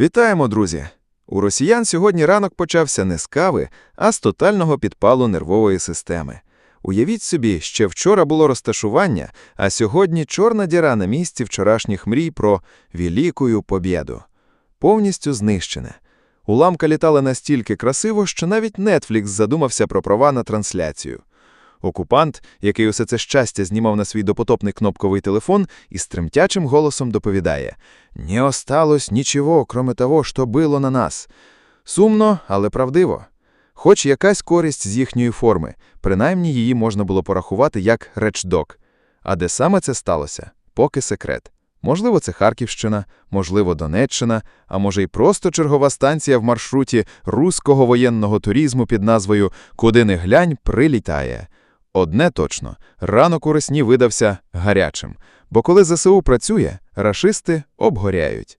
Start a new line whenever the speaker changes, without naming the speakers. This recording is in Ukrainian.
Вітаємо, друзі! У росіян сьогодні ранок почався не з кави, а з тотального підпалу нервової системи. Уявіть собі, ще вчора було розташування, а сьогодні чорна діра на місці вчорашніх мрій про «Великую побєду». Повністю знищене. Уламка літала настільки красиво, що навіть Netflix задумався про права на трансляцію. Окупант, який усе це щастя знімав на свій допотопний кнопковий телефон, із тремтячим голосом доповідає «Не осталось нічого, кроме того, що було на нас». Сумно, але правдиво. Хоч якась користь з їхньої форми, принаймні її можна було порахувати як речдок. А де саме це сталося? Поки секрет. Можливо, це Харківщина, можливо, Донеччина, а може й просто чергова станція в маршруті руського воєнного туризму під назвою «Куди не глянь, прилітає». Одне точно, ранок у Ресні видався гарячим, бо коли ЗСУ працює, рашисти обгоряють.